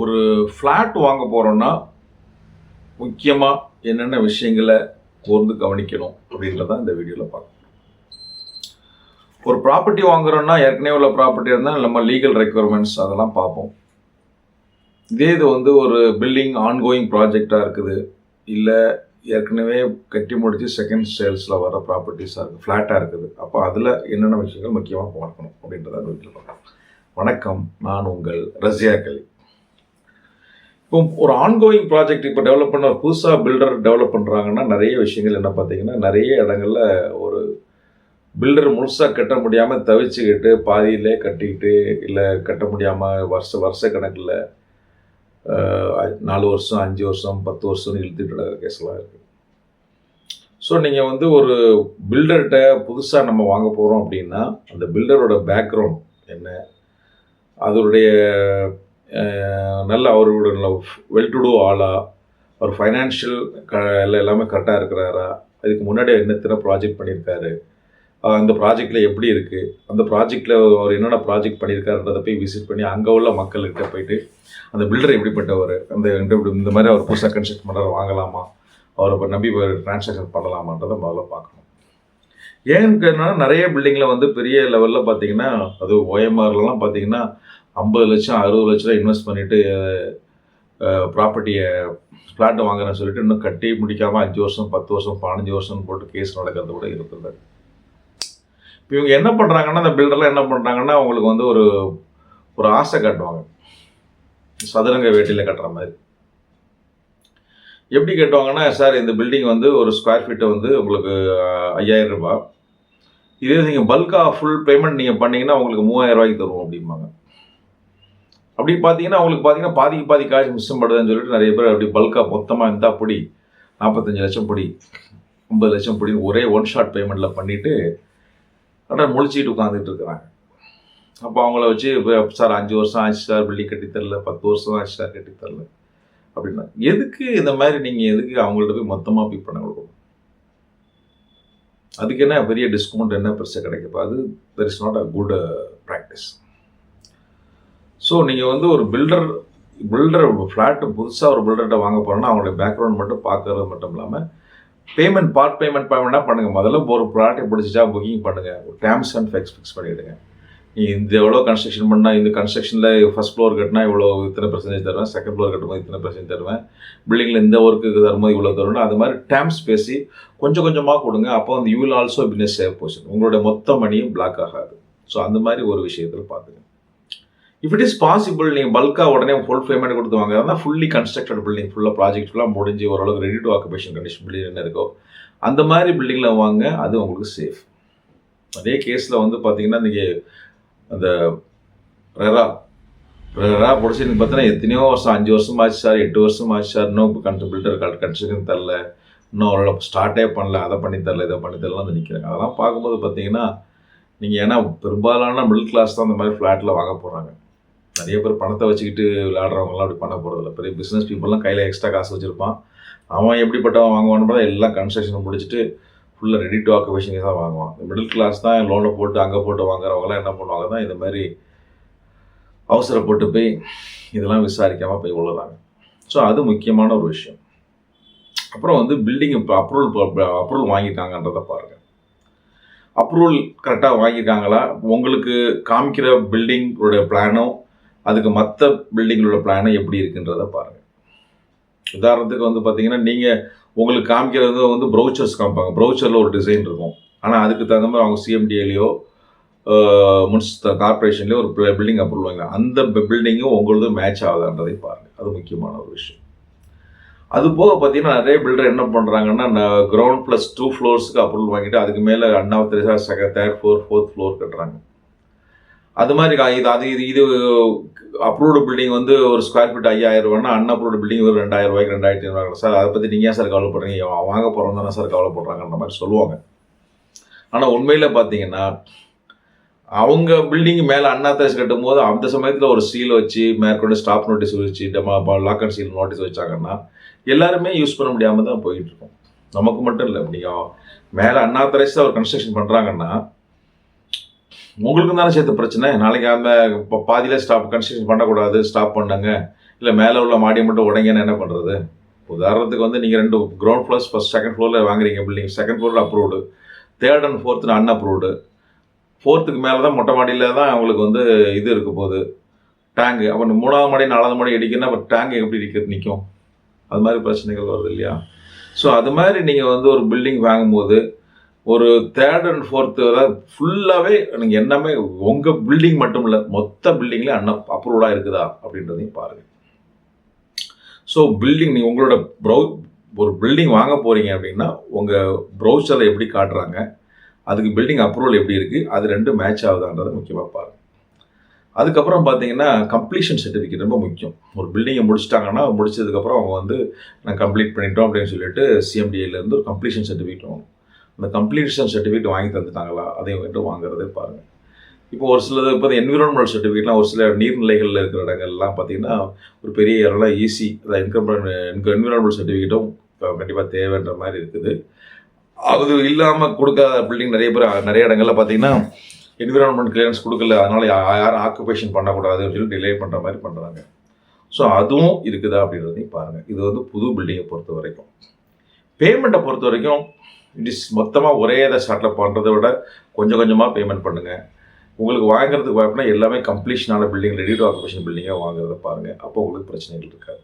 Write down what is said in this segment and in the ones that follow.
ஒரு ஃப்ளாட் வாங்க போகிறோன்னா முக்கியமாக என்னென்ன விஷயங்களை கூர்ந்து கவனிக்கணும் அப்படின்றத இந்த வீடியோவில் பார்க்கணும் ஒரு ப்ராப்பர்ட்டி வாங்குறோன்னா ஏற்கனவே உள்ள ப்ராப்பர்ட்டி இருந்தால் நம்ம லீகல் ரெக்குயர்மெண்ட்ஸ் அதெல்லாம் பார்ப்போம். இதே இது வந்து ஒரு பில்டிங் ஆன்கோயிங் ப்ராஜெக்டாக இருக்குது. இல்லை ஏற்கனவே கட்டி முடித்து செகண்ட் சேல்ஸில் வர ப்ராப்பர்ட்டிஸாக இருக்குது ஃப்ளாட்டாக இருக்குது. அப்போ அதில் என்னென்ன விஷயங்கள் முக்கியமாக பார்க்கணும் அப்படின்றத வீட்டில் பார்க்கலாம். வணக்கம் நான் உங்கள் ரஷ்யா கலி. இப்போ ஒரு ஆன்கோயிங் ப்ராஜெக்ட் இப்போ டெவலப் பண்ண புதுசாக பில்டர் டெவலப் பண்ணுறாங்கன்னா நிறைய விஷயங்கள் என்ன பார்த்தீங்கன்னா நிறைய இடங்களில் ஒரு பில்டர் முழுசாக கட்ட முடியாமல் தவிச்சுக்கிட்டு பாதியிலே கட்டிக்கிட்டு இல்லை கட்ட முடியாமல் வருஷ வருஷ கணக்கில் நாலு வருஷம் அஞ்சு வருஷம் பத்து வருஷம்னு இழுத்துட்டு கேஸ்லாம் இருக்குது ஸோ நீங்கள் வந்து ஒரு பில்டர்கிட்ட புதுசாக நம்ம வாங்க போகிறோம் அப்படின்னா அந்த பில்டரோட பேக்ரவுண்ட் என்ன? அதனுடைய நல்ல அவரோட வெல் டு டூ ஆளா அவர் ஃபைனான்ஷியல் க எல்லாம் எல்லாமே கரெக்டாக இருக்கிறாரா அதுக்கு முன்னாடி என்னத்தின ப்ராஜெக்ட் பண்ணியிருக்காரு அந்த ப்ராஜெக்டில் எப்படி இருக்குது அந்த ப்ராஜெக்டில் அவர் என்னென்ன ப்ராஜெக்ட் பண்ணியிருக்காருன்றதை போய் விசிட் பண்ணி அங்கே உள்ள மக்கள்கிட்ட போயிட்டு அந்த பில்டர் எப்படிப்பட்டவர் அந்த இந்த இந்த மாதிரி அவர் புதுசாக கன்ஸ்ட்ரக்ட் பண்ணுறாரு வாங்கலாமா அவரை நம்பி டிரான்சாக்ஷன் பண்ணலாமான்றதை முதல்ல பார்க்கணும். ஏன்னு கேட்டா நிறைய பில்டிங்கில் வந்து பெரிய லெவலில் பார்த்தீங்கன்னா அது ஓஎம்ஆர்லலாம் பார்த்தீங்கன்னா ஐம்பது லட்சம் அறுபது லட்சம் இன்வெஸ்ட் பண்ணிவிட்டு ப்ராப்பர்ட்டியை ஃப்ளாட்டை வாங்குறேன்னு சொல்லிட்டு இன்னும் கட்டி முடிக்காமல் அஞ்சு வருஷம் பத்து வருஷம் பதினஞ்சு வருஷம் போட்டு கேஸ் நடக்கிறது கூட இருக்குது இப்போ இவங்க என்ன பண்ணுறாங்கன்னா அந்த பில்டர்லாம் என்ன பண்ணுறாங்கன்னா அவங்களுக்கு வந்து ஒரு ஒரு ஆசை காட்டுவாங்க. சதுரங்க வேட்டியில் கட்டுற மாதிரி. எப்படி கட்டுவாங்கன்னா சார் இந்த பில்டிங் வந்து ஒரு ஸ்கொயர் ஃபீட்டை வந்து உங்களுக்கு ஐயாயிரம் ரூபாய். இதே நீங்கள் பல்காக ஃபுல் பேமெண்ட் நீங்கள் பண்ணிங்கன்னா உங்களுக்கு மூவாயிரம் ரூபாய்க்கு தருவோம் அப்படிம்பாங்க. அப்படி பார்த்தீங்கன்னா அவங்களுக்கு பார்த்தீங்கன்னா பாதிக்கு பாதி காசு மிச்சம் படுதுன்னு சொல்லிட்டு நிறைய பேர் அப்படி பல்காக மொத்தமாக இருந்தால் பொடி நாற்பத்தஞ்சு லட்சம் பொடி ஐம்பது லட்சம் பொடின்னு ஒரே ஒன் ஷாட் பேமெண்ட்டில் பண்ணிவிட்டு ஆனால் முழிச்சிட்டு உட்காந்துட்டு இருக்கிறாங்க. அப்போ அவங்கள வச்சு சார் அஞ்சு வருஷம் ஆச்சு சார் பில்டிங் கட்டி தரல பத்து வருஷம் ஆச்சு சார் கட்டி தரல அப்படின்னா எதுக்கு இந்த மாதிரி நீங்கள் எதுக்கு அவங்கள்ட்ட போய் மொத்தமாக போய் பண்ண கொடுக்கணும்? அதுக்கு என்ன பெரிய டிஸ்கவுண்ட் என்ன பெருசாக கிடைக்கப்போ அது there is not a good practice so நீங்கள் வந்து ஒரு பில்டர் பில்டர் ஃப்ளாட்டு புதுசாக ஒரு பில்டர்கிட்ட வாங்க போகிறோன்னா அவங்களுடைய பேக்ரவுண்ட் மட்டும் பார்க்கறது மட்டும் இல்லாமல் பேமெண்ட் பார்ட் பேமெண்ட் பேமெண்ட்டாக பண்ணுங்கள் முதல்ல ஒரு ப்ராடக்ட் பிடிச்சிச்சா புக்கிங் பண்ணுங்கள் ஒரு டேம்ஸ் அண்ட் ஃபெக்ஸ் ஃபிக்ஸ் பண்ணிவிடுங்க நீ இந்த எவ்வளோ கன்ஸ்ட்ரக்ஷன் பண்ணால் இந்த கன்ஸ்ட்ரக்ஷனில் ஃபஸ்ட் ஃப்ளோர் கட்டினா இவ்வளோ இத்தனை பர்சன்டேஜ் தருவேன். செகண்ட் ஃப்ளோர் கட்டும்போது இத்தனை பர்சன்டேஜ் தருவேன். பில்டிங்கில் இந்த ஒர்க்குக்கு தரும்போது இவ்வளோ தருவேன் அது மாதிரி டேம்ஸ் பேசி கொஞ்சம் கொஞ்சமாக கொடுங்க. அப்போ வந்து you will also business save portion உங்களுடைய மொத்த மணியும் பிளாக் ஆகாது. ஸோ அந்த மாதிரி ஒரு விஷயத்தில் பார்த்துங்க இஃப் இட் இஸ் பாசிபிள் நீங்கள் பல்காக உடனே ஃபுல் பேமெண்ட் கொடுத்து வாங்குறதா ஃபுல்லி கன்ஸ்ட்ரக்டட் பில்டிங் ஃபுல்லாக ப்ராஜெக்ட் ஃபுல்லாக முடிஞ்சு ஓரளவுக்கு ready to occupation condition building என்ன இருக்கோ அந்த மாதிரி பில்டிங்கில் வாங்க அது உங்களுக்கு சேஃப் அதே கேஸில் வந்து பார்த்தீங்கன்னா நீங்கள் அந்த ரெரா ரெரா பிடிச்சி நீங்கள் பார்த்தீங்கன்னா எத்தனையோ வருஷம் அஞ்சு வருஷம் ஆச்சு சார் எட்டு வருஷம் ஆச்சு சார் இன்னும் கன் பில்டர் கன்ஸ்ட்ரக்ஷன் தரல இன்னும் ஓரளவு ஸ்டார்ட்டே பண்ணல அதை பண்ணி தரல இதை பண்ணி தரலாம் வந்து நிற்கிறாங்க அதெல்லாம் பார்க்கும்போது பார்த்தீங்கன்னா நீங்கள் ஏன்னா பெரும்பாலான மிடில் கிளாஸ் தான் அந்த மாதிரி ஃப்ளாட்டில் வாங்க போகிறாங்க நிறைய பேர் பணத்தை வச்சுக்கிட்டு விளையாடுறவங்கலாம் அப்படி பண்ண போகிறதில்ல பெரிய பிஸ்னஸ் பீப்புளெலாம் கையில் எக்ஸ்ட்ரா காசு வச்சுருப்பான். அவன் எப்படிப்பட்டவன் வாங்குவான்னு பார்த்தா எல்லாம் கன்ஸ்ட்ரக்ஷன் முடிச்சுட்டு ஃபுல்லாக ரெடி டு ஆக்குபேஷன் தான் வாங்குவான். இந்த மிடில் கிளாஸ் தான் லோனை போட்டு அங்கே போட்டு வாங்குறவங்கலாம் என்ன பண்ணுவாங்க தான் இந்த மாதிரி அவசரப்பட்டு போய் இதெல்லாம் விசாரிக்காமல் போய் விழுறாங்க ஸோ அது முக்கியமான ஒரு விஷயம். அப்புறம் வந்து பில்டிங் இப்போ அப்ரூவல் அப்ரூவல் வாங்கியிருக்காங்கன்றதை பாருங்கள் அப்ரூவல் கரெக்டாக வாங்கியிருக்காங்களா? உங்களுக்கு காமிக்கிற பில்டிங்கோட பிளானும் அதுக்கு மற்ற பில்டிங்களோட பிளானை எப்படி இருக்குன்றதை பாருங்கள் உதாரணத்துக்கு வந்து பார்த்தீங்கன்னா நீங்கள் உங்களுக்கு காமிக்கிறது வந்து ப்ரௌச்சர்ஸ் காமிப்பாங்க. ப்ரௌச்சரில் ஒரு டிசைன் இருக்கும். ஆனால் அதுக்கு தகுந்த மாதிரி அவங்க சிஎம்டிஏலையோ முன்ஸ் கார்பரேஷன்லேயோ ஒரு பில்டிங் அப்ரூவல் வாங்கிக்கலாம் அந்த பில்டிங்கும் உங்களது மேட்ச் ஆகுதான்றதை பாருங்கள் அது முக்கியமான ஒரு விஷயம். அது போக பார்த்தீங்கன்னா நிறைய பில்டர் என்ன பண்ணுறாங்கன்னா கிரவுண்ட் ப்ளஸ் டூ ஃப்ளோர்ஸுக்கு அப்ரூவல் வாங்கிட்டு அதுக்கு மேலே அண்ணாவது second third floor fourth floor கட்டுறாங்க. அது மாதிரி இது அது இது இது அப்ரூவ்டு பில்டிங் வந்து ஒரு ஸ்கொயர் ஃபீட் ஐயாயிரம் ரூபாய்னா அன்அப்ரூவ்டு பில்டிங் ஒரு ரெண்டாயிரம் ரூபாய்க்கு ரெண்டாயிரத்தி ஐநூறு சார் அதை பற்றி நீங்கள் ஏன் சார் கவலைப்படுறீங்க? அவன் வாங்க போகிறோம் தானே சார் கவலைப்படுறாங்கன்ற மாதிரி சொல்லுவாங்க. ஆனால் உண்மையில் பார்த்தீங்கன்னா அவங்க பில்டிங் மேலே அண்ணா தேஸ் கட்டும் போது அந்த சமயத்தில் ஒரு சீல் வச்சு மேற்கொண்டு ஸ்டாப் நோட்டீஸ் வச்சு டெமா லாக் அண்ட் சீல் நோட்டீஸ் வச்சாங்கன்னா எல்லாருமே யூஸ் பண்ண முடியாமல் தான் போயிட்டு இருக்கோம். நமக்கு மட்டும் இல்லை நீங்கள் மேலே அண்ணா தரைஸ் அவர் கன்ஸ்ட்ரக்ஷன் பண்ணுறாங்கன்னா உங்களுக்கும் தானே சேர்த்து பிரச்சனை? நாளைக்கு அந்த இப்போ பாதியில் ஸ்டாப் கன்ஸ்ட்ரக்ஷன் பண்ணக்கூடாது ஸ்டாப் பண்ணாங்க. இல்லை மேலே உள்ள மாடியை மட்டும் உடைங்கன்னு என்ன பண்ணுறது உதாரணத்துக்கு வந்து நீங்கள் ரெண்டு கிரவுண்ட் ஃப்ளோர்ஸ் ஃபஸ்ட் செகண்ட் ஃப்ளோரில் வாங்குறீங்க பில்டிங் செகண்ட் ஃப்ளோரில் approved third and fourth unapproved ஃபோர்த்துக்கு மேலே தான் மொட்டை மாடியில் தான் அவங்களுக்கு வந்து இது இருக்க போகுது. டேங்கு அப்போ மூணாவது மாடி நாலாவது மாடி அடிக்கணும்னா அப்போ டேங்கு எப்படி இருக்கிறது நிற்கும் அது மாதிரி பிரச்சனைகள் வருது இல்லையா? ஸோ அது மாதிரி நீங்கள் வந்து ஒரு பில்டிங் வாங்கும்போது ஒரு தேர்ட் அண்ட் ஃபோர்த்து அதாவது ஃபுல்லாகவே நீங்கள் என்னமே உங்கள் பில்டிங் மட்டும் இல்லை மொத்த பில்டிங்கில் அண்ணன் அப்ரூவ்டாக இருக்குதா அப்படின்றதையும் பாருங்கள் ஸோ பில்டிங் நீங்கள் உங்களோட ப்ரௌ ஒரு பில்டிங் வாங்க போகிறீங்க அப்படின்னா உங்கள் ப்ரௌசரில் எப்படி காட்டுறாங்க அதுக்கு பில்டிங் அப்ரூவல் எப்படி இருக்குது அது ரெண்டும் மேட்ச் ஆகுதான்றதை முக்கியமாக பாருங்கள் அதுக்கப்புறம் பார்த்தீங்கன்னா கம்ப்ளீஷன் சர்டிஃபிகேட் ரொம்ப முக்கியம். ஒரு பில்டிங்கை முடிச்சிட்டாங்கன்னா முடிச்சதுக்கப்புறம் அவங்க வந்து நான் கம்ப்ளீட் பண்ணிட்டோம் அப்படின்னு சொல்லிட்டு சிஎம்டிஏலேருந்து ஒரு கம்ப்ளீஷன் சர்டிஃபிகேட் வாங்கணும். அந்த கம்ப்ளீஷன் சர்டிஃபிகேட் வாங்கி தந்துட்டாங்களா? அதையும் வந்துட்டு வாங்குறதே பாருங்கள் இப்போ ஒரு சிலது இப்போ என்விரான்மெண்டல் சர்டிஃபிகேட்லாம் ஒரு சில நீர்நிலைகளில் இருக்கிற இடங்கள்லாம் பார்த்தீங்கன்னா ஒரு பெரிய இடம்லாம் ஈஸி அதாவது இன்கம் என்விரான்மெண்டல் சர்டிஃபிகேட்டும் கண்டிப்பாக தேவைன்ற மாதிரி இருக்குது. அது இல்லாமல் கொடுக்காத பில்டிங் நிறைய பேர் நிறைய இடங்கள்ல பார்த்தீங்கன்னா என்விரான்மெண்ட் கிளியரன்ஸ் கொடுக்கல அதனால் யாரும் ஆக்குபேஷன் பண்ணக்கூடாதுன்னு சொல்லி டிலே பண்ணுற மாதிரி பண்ணுறாங்க ஸோ அதுவும் இருக்குதா அப்படின்றதையும் பாருங்கள் இது வந்து புது பில்டிங்கை பொறுத்த வரைக்கும் பேமெண்ட்டை பொறுத்த வரைக்கும் இட் இஸ் மொத்தமாக ஒரே இதை ஷார்ட்டில் பண்ணுறதை விட கொஞ்சம் கொஞ்சமாக பேமெண்ட் பண்ணுங்கள் உங்களுக்கு வாங்குறதுக்கு வாய்ப்புனா எல்லாமே கம்ப்ளீஷனான பில்டிங் ரெடி டு ஆக்குபேஷன் பில்டிங்காக வாங்குறத பாருங்கள் அப்போ உங்களுக்கு பிரச்சனைகள் இருக்காது.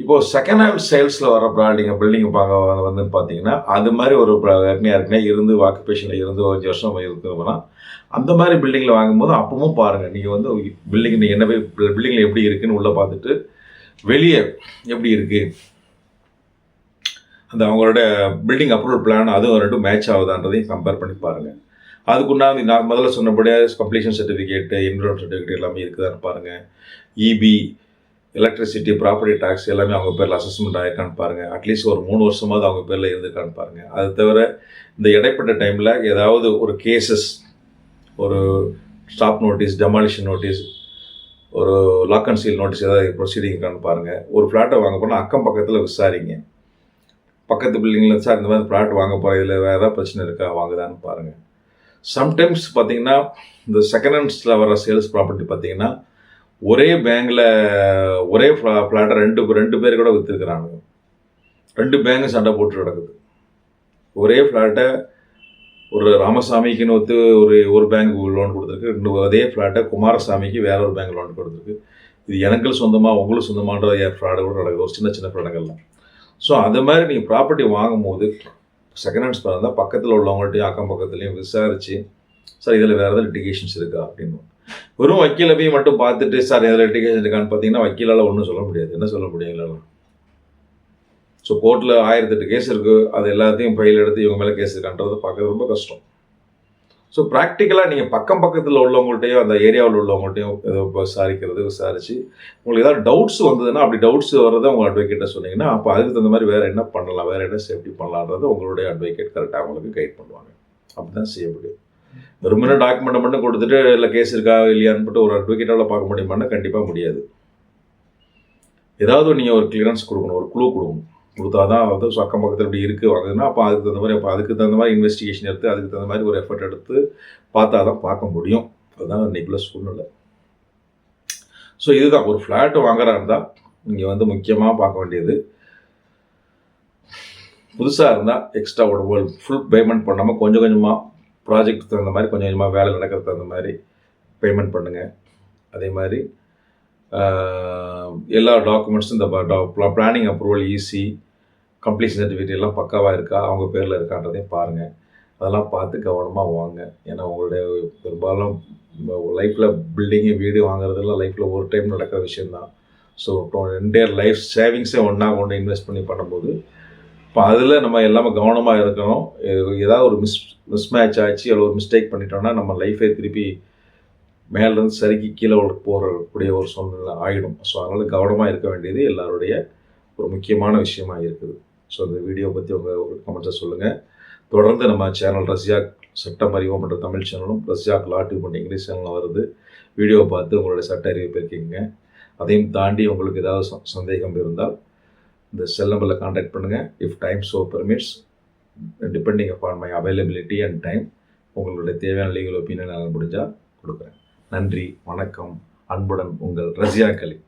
இப்போது செகண்ட் ஹேண்ட் சேல்ஸில் வர பிராண்டிங்க பில்டிங் பார்க்க வந்து பார்த்தீங்கன்னா அது மாதிரி ஒரு ஏற்கனவே ஏற்கனவே இருந்து ஆக்குபேஷனில் இருந்து அஞ்சு வருஷம் இருக்குதுன்னா அந்த மாதிரி பில்டிங்கில் வாங்கும்போது அப்பவும் பாருங்கள் நீங்கள் வந்து பில்டிங் நீங்கள் என்ன பில்டிங்கில் எப்படி இருக்குன்னு உள்ளே பார்த்துட்டு வெளியே எப்படி இருக்குது அந்த அவங்களோட பில்டிங் அப்ரூவல் பிளான் அதுவும் ரெண்டும் மேட்ச் ஆகுதான்றதையும் கம்பேர் பண்ணி பாருங்கள் அதுக்குண்டாந்து நான் முதல்ல சொன்னபடியே கம்ப்ளீஷன் சர்டிஃபிகேட்டு இன்சூரன்ஸ் சர்டிஃபிகேட் எல்லாமே இருக்குதான்னு பாருங்கள் இபி எலக்ட்ரிசிட்டி ப்ராப்பர்ட்டி டேக்ஸ் எல்லாமே அவங்க பேரில் அசஸ்மெண்ட் ஆகிருக்கான்னு பாருங்கள் அட்லீஸ்ட் ஒரு மூணு வருஷமாவது அவங்க பேரில் இருந்திருக்கான்னு பாருங்கள் அது தவிர இந்த இடைப்பட்ட டைமில் ஏதாவது ஒரு கேசஸ் ஒரு ஸ்டாப் நோட்டீஸ் டெமாலிஷன் நோட்டீஸ் ஒரு லாக் அண்ட் சீல் நோட்டீஸ் ஏதாவது ப்ரொசீடிங் இருக்கான்னு பாருங்கள் ஒரு ஃப்ளாட்டை வாங்க போனால் அக்கம் பக்கத்தில் விசாரிங்க. பக்கத்து பில்டிங்கில் சார் இந்த மாதிரி ஃப்ளாட் வாங்க போகிற இதில் வேறு ஏதாவது பிரச்சனை இருக்கா? வாங்குதான்னு பாருங்கள் சம்டைம்ஸ் பார்த்தீங்கன்னா இந்த செகண்ட் ஹேண்ட்ஸில் வர சேல்ஸ் ப்ராப்பர்ட்டி பார்த்தீங்கன்னா ஒரே பேங்கில் ஒரே ஃப்ளா ஃப்ளாட்டை ரெண்டு ரெண்டு பேர் கூட விற்றுருக்குறாங்க ரெண்டு பேங்கு சண்டை போட்டு கிடக்குது. ஒரே ஃப்ளாட்டை ஒரு ராமசாமிக்குன்னு ஒத்து ஒரு ஒரு பேங்க் லோன் கொடுத்துருக்கு. ரெண்டு அதே ஃப்ளாட்டை குமாரசாமிக்கு வேற ஒரு பேங்க் லோன் கொடுத்துருக்கு. இது எனக்கு சொந்தமாக உங்களுக்கு சொந்தமான்ற ஃப்ராடு கூட நடக்குது. ஒரு சின்ன சின்ன ஃப்ளாடுகள்லாம் ஸோ அது மாதிரி நீங்கள் ப்ராப்பர்ட்டி வாங்கும்போது செகண்ட் ஹேண்ட்ஸ் இருந்தால் பக்கத்தில் உள்ளவங்கள்ட்டையும் அக்கம் பக்கத்துலேயும் விசாரித்து சார் இதில் வேறு ஏதாவது லிட்டிகேஷன்ஸ் இருக்கா? அப்படின்னு. வெறும் வக்கீல போய் மட்டும் பார்த்துட்டு சார் எதில் லிட்டிகேஷன் இருக்கான்னு பார்த்தீங்கன்னா வக்கீலால் ஒன்றும் சொல்ல முடியாது. என்ன சொல்ல முடியும் ஸோ கோர்ட்டில் ஆயிரத்தெட்டு கேஸ் இருக்குது அது எல்லாத்தையும் ஃபைல் எடுத்து இவங்க மேலே கேஸ் இருக்கான்றது பார்க்க ரொம்ப கஷ்டம். ஸோ ப்ராக்டிக்கலாக நீங்கள் பக்கம் பக்கத்தில் உள்ளவங்கள்ட்டையும் அந்த ஏரியாவில் உள்ளவங்கள்ட்டையும் ஏதோ விசாரிக்கிறது விசாரித்து உங்களுக்கு ஏதாவது டவுட்ஸ் வந்ததுன்னா அப்படி டவுட்ஸ் வர்றதை உங்கள் அட்வொகேட்டை சொன்னீங்கன்னா அப்போ அதுக்கு தகுந்த மாதிரி வேறு என்ன பண்ணலாம் வேறு என்ன சேஃப்டி பண்ணலான்றது உங்களுடைய அட்வொகேட் கரெக்டாக உங்களுக்கு கைட் பண்ணுவாங்க. அப்படி தான் செய்ய முடியும். வெறுமனே டாக்குமெண்ட்டை மட்டும் கொடுத்துட்டு இல்லை கேஸ் இருக்கா இல்லையான்னுட்டு ஒரு அட்வொகேட்டால் பார்க்க முடியுமான்னா கண்டிப்பாக முடியாது. ஏதாவது நீங்கள் ஒரு கிளியரன்ஸ் கொடுக்கணும் ஒரு குழு கொடுக்கணும். கொடுத்தா தான் வந்து அக்கம் பக்கத்தில் இப்படி இருக்குது வாங்குதுன்னா அப்போ அதுக்கு தகுந்த மாதிரி அப்போ அதுக்கு தகுந்த மாதிரி இன்வெஸ்டிகேஷன் எடுத்து அதுக்கு தகுந்த மாதிரி ஒரு எஃபர்ட் எடுத்து பார்த்தா தான் பார்க்க முடியும். அதுதான் இன்றைக்குள்ள சூழ்நிலை. ஸோ இதுதான். ஒரு ஃப்ளாட்டு வாங்குறா இருந்தால் நீங்கள் வந்து முக்கியமாக பார்க்க வேண்டியது. புதுசாக இருந்தால் எக்ஸ்ட்ரா ஒரு ஃபுல் பேமெண்ட் பண்ணாமல் கொஞ்சம் கொஞ்சமாக ப்ராஜெக்ட் தகுந்த மாதிரி கொஞ்சம் கொஞ்சமாக வேலை நடக்கிறது தகுந்த மாதிரி பேமெண்ட் பண்ணுங்கள் அதே மாதிரி எல்லா டாக்குமெண்ட்ஸும் இந்த planning approval EC completion certificate எல்லாம் பக்காவாக இருக்கா? அவங்க பேரில் இருக்கான்றதையும் பாருங்கள் அதெல்லாம் பார்த்து கவனமாக வாங்க. ஏன்னா உங்களுடைய பெரும்பாலும் லைஃப்பில் பில்டிங்கு வீடு வாங்குறதெல்லாம் லைஃப்பில் ஒரு டைம் நடக்கிற விஷயந்தான் ஸோ ரெண்டே லைஃப் சேவிங்ஸே ஒன்றா கொண்டு இன்வெஸ்ட் பண்ணி பண்ணும்போது இப்போ அதில் நம்ம எல்லாமே கவனமாக இருக்கணும். ஏதாவது ஒரு மிஸ் மிஸ் மேட்ச் ஆச்சு அல்ல ஒரு மிஸ்டேக் பண்ணிட்டோம்னா நம்ம லைஃபே திருப்பி மேலேருந்து சரிக்கு கீழே போகக்கூடிய ஒரு சூழ்நிலை ஆகிடும் ஸோ அதனால் கவனமாக இருக்க வேண்டியது எல்லாருடைய ஒரு முக்கியமான விஷயமா இருக்குது. ஸோ அந்த வீடியோ பற்றி உங்கள் கமெண்ட்ஸை சொல்லுங்கள் தொடர்ந்து நம்ம சேனல் ரஷ்யாக் சட்டம் அறிவோம் என்ற தமிழ் சேனலும் ரஷ்யாக் லா பண்ண இங்கிலீஷ் சேனலும் வருது. வீடியோவை பார்த்து உங்களுடைய சட்ட அறிவு பெருக்கிங்க அதையும் தாண்டி உங்களுக்கு ஏதாவது சந்தேகம் இருந்தால் இந்த செல் நம்பரில் காண்டாக்ட் பண்ணுங்கள் if time so permits depending upon my availability and time உங்களுடைய தேவையான லீகல் ஒப்பீனியன் நான் முடிஞ்சால் கொடுக்குறேன். நன்றி வணக்கம் அன்புடன் உங்கள் ரஷ்யா கலிக்